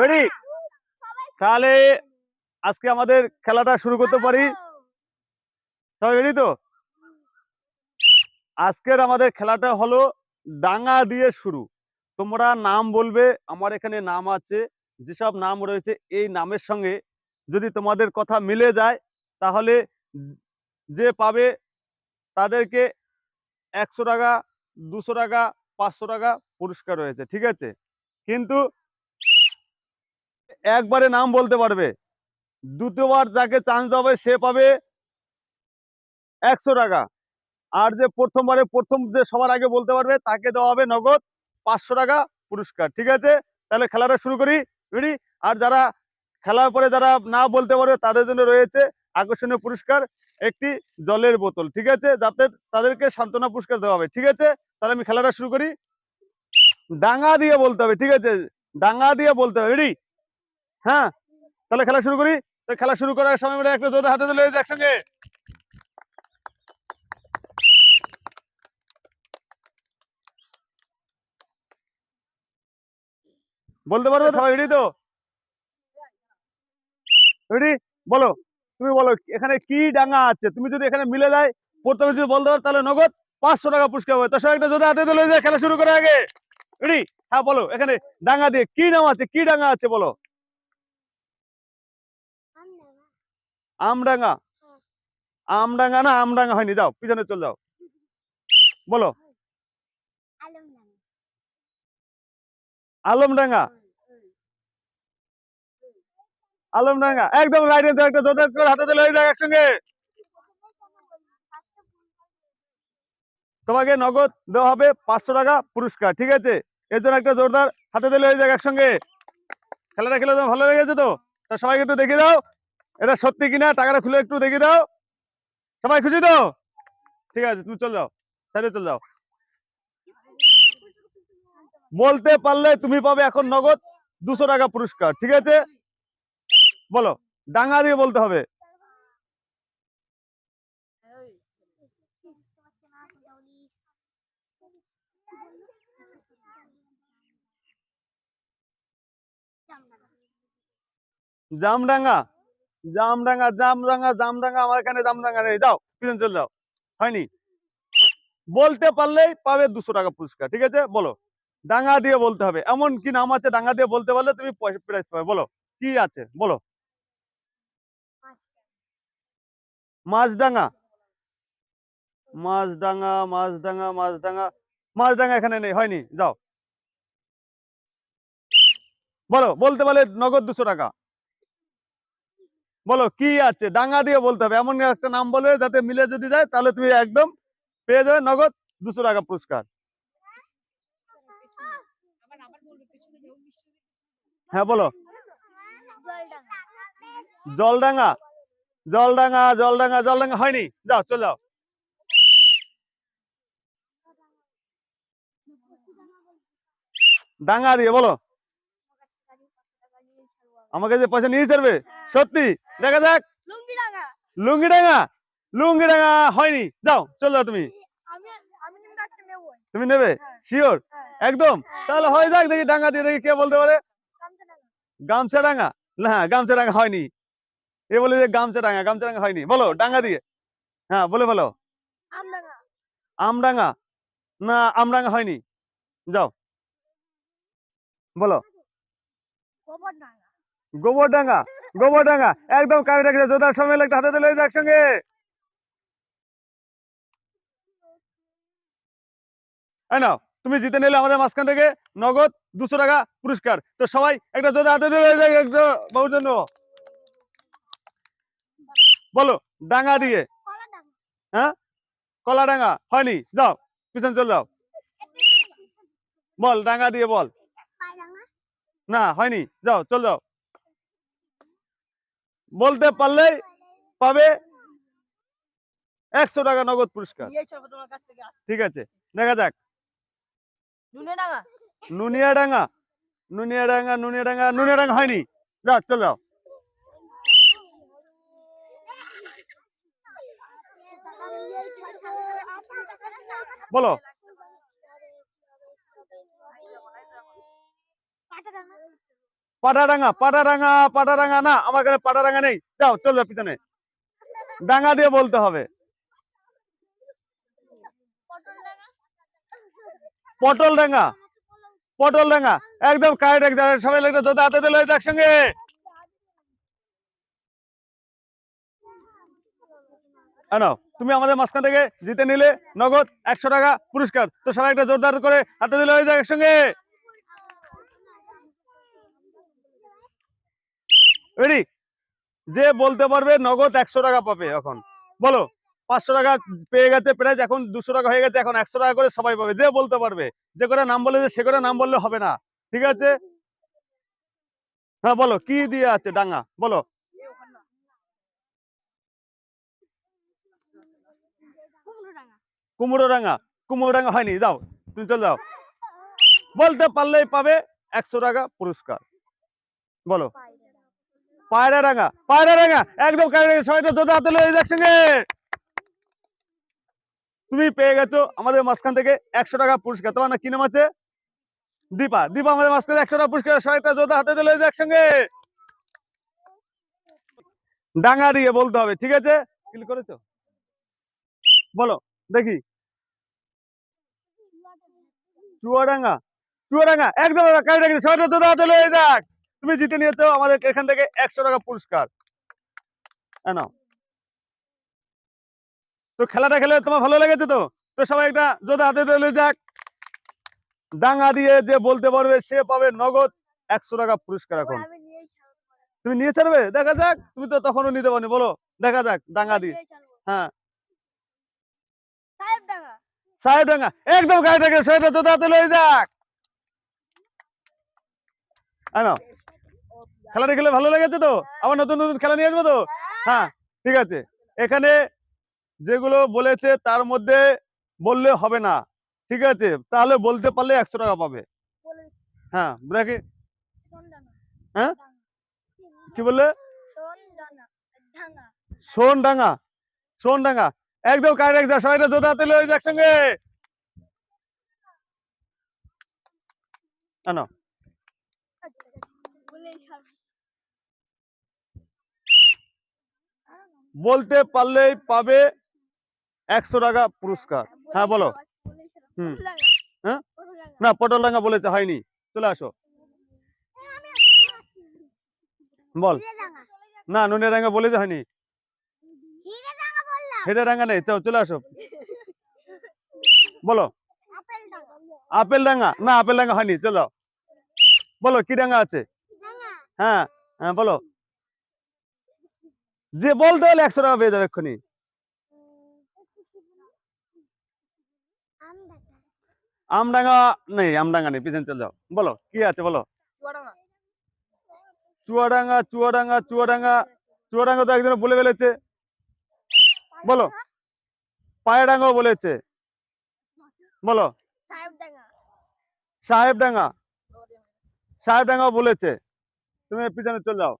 Ready তাহলে আজকে আমাদের খেলাটা শুরু করতে পারি। সবাই রেডি তো? আজকের আমাদের খেলাটা হলো ডাঙ্গা দিয়ে শুরু। তোমরা নাম বলবে, আমার এখানে নাম আছে, যেসব নাম রয়েছে এই নামের সঙ্গে যদি তোমাদের কথা মিলে যায়, তাহলে যে পাবে তাদেরকে একশো টাকা, দুশো টাকা, পাঁচশো টাকা পুরস্কার রয়েছে, ঠিক আছে? কিন্তু একবারে নাম বলতে পারবে। দ্বিতীয়বার যাকে চান্স হবে, সে পাবে একশো টাকা। আর যে প্রথমবারে প্রথম যে সবার আগে বলতে পারবে, তাকে দেওয়া হবে নগদ পাঁচশো টাকা পুরস্কার, ঠিক আছে? তাহলে খেলাটা শুরু করি রেডি আর যারা খেলার পরে যারা না বলতে পারবে, তাদের জন্য রয়েছে আকর্ষণীয় পুরস্কার, একটি জলের বোতল, ঠিক আছে? যাতে তাদেরকে সান্ত্বনা পুরস্কার দেওয়া হবে, ঠিক আছে? তাহলে আমি খেলাটা শুরু করি। ডাঙ্গা দিয়ে বলতে হবে, ঠিক আছে? ডাঙ্গা দিয়ে বলতে হবে রেডি হ্যাঁ? তাহলে খেলা শুরু করি? খেলা শুরু করার সময় আমরা একটা জোরে হাতে তুলে একসঙ্গে। বলতে পারবে সবাই রেডি তো? রেডি বলো, তুমি বলো, এখানে কি ডাঙ্গা আছে? তুমি যদি এখানে মিলে যায়, প্রথমে যদি বলতে পারো, তাহলে নগদ পাঁচশো টাকা পুরস্কার হবে। তার সঙ্গে একটা জোরে হাতে তুলে যায় খেলা শুরু করার আগে। রেডি হ্যাঁ বলো, এখানে ডাঙ্গা দিয়ে কি নাম আছে? কি ডাঙ্গা আছে, বলো। আমডাঙ্গা। আমডাঙ্গা না আমডাঙ্গা হয়নি যাও পিছনে চলে যাও। বলো। আলমডাঙ্গা। আলমডাঙ্গা। একদম রাইট একটা জোরদার করে হাতে দিলে হয়ে যাক একসঙ্গে। তোমাকে নগদ দেওয়া হবে পাঁচশো টাকা পুরস্কার ঠিক আছে? এর জন্য একটা জোরদার হাতে দিলে হয়ে যাক একসঙ্গে। খেলাটা খেলে তোমার ভালো লেগেছে তো? তা সবাইকে একটু দেখে দাও। এটা সত্যি কিনা টাকাটা খুলে একটু দেখে দাও। সবাই খুশি তো? ঠিক আছে, তুমি চল যাও, সাইডে চল যাও। বলতে পারলে তুমি পাবে এখন নগদ দুশো টাকা পুরস্কার, ঠিক আছে? বলো, ডাঙ্গা দিয়ে বলতে হবে। জামডাঙ্গা। জামডাঙ্গা জামডাঙ্গা জামডাঙ্গা, আমার এখানে জামডাঙ্গা নেই। যাও, পিছন চলে যাও। হয়নি? বলতে পারলেই পাবে দুশো টাকা পুরস্কার, ঠিক আছে? বলো। ডাঙ্গা দিয়ে বলতে হবে। এমন কি নাম আছে ডাঙ্গা দিয়ে বলতে পারলে তুমি প্রাইজ পাবে। বলো, কি আছে? বলো। মাছডাঙ্গা। মাছডাঙ্গা মাছডাঙ্গা মাছডাঙ্গা। মাছডাঙ্গা এখানে নেই, হয়নি? যাও। বলো, বলতে পারলে নগদ দুশো টাকা। বলো, কি আছে? ডাঙ্গা দিয়ে বলতে হবে। এমন একটা নাম বলবে যাতে মিলে যদি যায়, তাহলে তুমি একদম পেয়ে যাবে নগদ দুশো টাকা পুরস্কার। হ্যাঁ বলো। জলডাঙ্গা। জলডাঙ্গা জলডাঙ্গা জলডাঙ্গা। হয়নি। যাও, চলে যাও। ডাঙ্গা দিয়ে, বলো। আমাকে যে পয়সা নিয়ে ছাড়বে? সত্যি? দেখা যাক। লুঙ্গিডাঙ্গা লুঙ্গিডাঙ্গা লুঙ্গিডাঙ্গা হয়নি। যাও চলে যাও তুমি। তুমি নেবে? হ্যাঁ। শিওর হ্যাঁ। একদম? তাহলে হয়ে যাক দেখি ডাঙ্গা দিয়ে দেখি কে বলতে পারে। গামছা ডাঙ্গা না গামছা ডাঙ্গা হয়নি। এ বলে যে গামছা ডাঙ্গা গামছা ডাঙ্গা হয়নি। বলো ডাঙ্গা দিয়ে। হ্যাঁ বলে বলো আমডাঙ্গা না আমডাঙ্গা হয়নি। যাও। বলো। গোবরডাঙ্গা গোবরডাঙ্গা একদম কারে রেখেছে জোদার সময় লাগতে হাতে দিলে একসঙ্গে। তুমি জিতে নিলে আমাদের মাঝখান থেকে নগদ দুশো টাকা পুরস্কার। তো সবাই একটা জোদা হাতে দিলে বহুর জন্য। বলো ডাঙ্গা দিয়ে। কলাডাঙ্গা কলাডাঙ্গা হয়নি, যাও, পিছন চল যাও। বল ডাঙ্গা দিয়ে বল। না, হয়নি, যাও, চল যাও। বলতে পারলেই পাবে একশো টাকা নগদ পুরস্কার। ঠিক আছে দেখা যাক। নুনেডাঙ্গা নুনিয়া ডাঙ্গা নুনিয়াডাঙ্গা নুনিয়াডাঙ্গা হয়নি। যাও চল যাও। বলো। পাটাডাঙ্গা পাটাডাঙ্গা পাটাডাঙ্গা না, আমার কাছে পাটাডাঙ্গা নেই। যাও, চল পিছনে। ডাঙ্গা দিয়ে বলতে হবে। পটল ডাঙা পটল ডাঙ্গা একদম কারেক্ট একদম। সবাই লাগবে জোতা হাতে দিল একসঙ্গে। তুমি আমাদের মাঝখান থেকে জিতে নিলে নগদ একশো টাকা পুরস্কার। তো সবাই একটা জোরদার করে হাতে দিলে হয়ে যাক একসঙ্গে। রেডি যে বলতে পারবে নগদ একশো টাকা পাবে এখন। বলো, পাঁচশো টাকা পেয়ে গেছে, প্রাইজ এখন দুশো টাকা হয়ে গেছে, এখন একশো টাকা করে সবাই পাবে। যে বলতে পারবে, যে করে নাম বলে সে করে নাম বললে হবে না। ঠিক আছে? হ্যাঁ বলো, কি দিয়ে আছে ডাঙ্গা? বলো। কুমড়ো ডাঙ্গা। কুমড়ো ডাঙ্গা হয়নি, যাও, তুমি চলে যাও। বলতে পারলেই পাবে একশো টাকা পুরস্কার। বলো। পায়রা ডাঙ্গা পায়রা ডাঙ্গা একদম হাতে লয়ে একসঙ্গে তুমি পেয়ে গেছো আমাদের মাঝখান থেকে একশো টাকা পুরস্কার। তোমার না কি নাম আছে? দীপা। দীপা, আমাদের মাঝখানে একশো টাকা পুরস্কার। সবাইটা জোরে হাতে দিলে একসঙ্গে ডাঙ্গা দিয়ে বলতে হবে, ঠিক আছে? ক্লিক করেছ? বলো, দেখি। চুয়াডাঙ্গা। চুয়াডাঙ্গা। একদম কায়রা সবাইটা লয়ে যাক। তুমি জিতে নিয়েছো আমাদের এখান থেকে একশো টাকা পুরস্কার। নাও। তো খেলাটা খেলে তোমার ভালো লেগেছে তো? তো সবাই একটা যদি হাতে তুলে যাক। ডাঙ্গা দিয়ে যে বলতে পারবে সে পাবে নগদ একশো টাকা পুরস্কার এখন। তুমি নিয়ে ছাড়বে? দেখা যাক। তুমি তো তখনও নিতে পারনি বলো। দেখা যাক ডাঙ্গা দিয়ে। হ্যাঁ। সাহেব ডাঙ্গা একদম গাড়িটাকে সেটা তো হাতে লয়ে যাক। খেলে ভালো লেগেছে তো? আবার নতুন নতুন খেলা নিয়ে আসব তো? হ্যাঁ। ঠিক আছে। এখানে যেগুলো বলেছে তার মধ্যে বললে হবে না। ঠিক আছে তাহলে বলতে পারলে একশো টাকা পাবে। হ্যাঁ দেখি হ্যাঁ? কি বললে? সোন ডাঙা ডাঙা ডাঙ্গা সোন ডাঙ্গা একদম কারেক্ট একদম সবাইটা লয়ে যাক একসঙ্গে। আনো। বলতে পারলেই পাবে একশো টাকা পুরস্কার হ্যাঁ বলো। হুম। হ্যাঁ? না পটল ডাঙ্গা বলেছে হয়নি চলে আসো বল না নুনের ডাঙ্গা বলেছে হয়নি হেডে ডাঙ্গা নেই তো চলে আসো বলো আপেল ডাঙা। ডাঙ্গা না আপেল ডাঙ্গা হয়নি চলো বলো কি ডাঙ্গা আছে। হ্যাঁ হ্যাঁ বলো। যে বলতে হলে একশো টাকা পেয়ে যাবে এক্ষুনি। আমডাঙ্গা নেই আমডাঙ্গা নেই পিছনে চলে যাও। বলো কি আছে বলো? চুয়াডাঙ্গা। চুয়াডাঙ্গা চুয়াডাঙ্গা চুয়াডাঙ্গা তো একজন বলে ফেলেছে। বলো পায়ডাঙ্গাও বলেছে। বলো সাহেব ডাঙা। সাহেবডাঙ্গা সাহেবডাঙ্গাও বলেছে। তুমি পিছনে চলে যাও।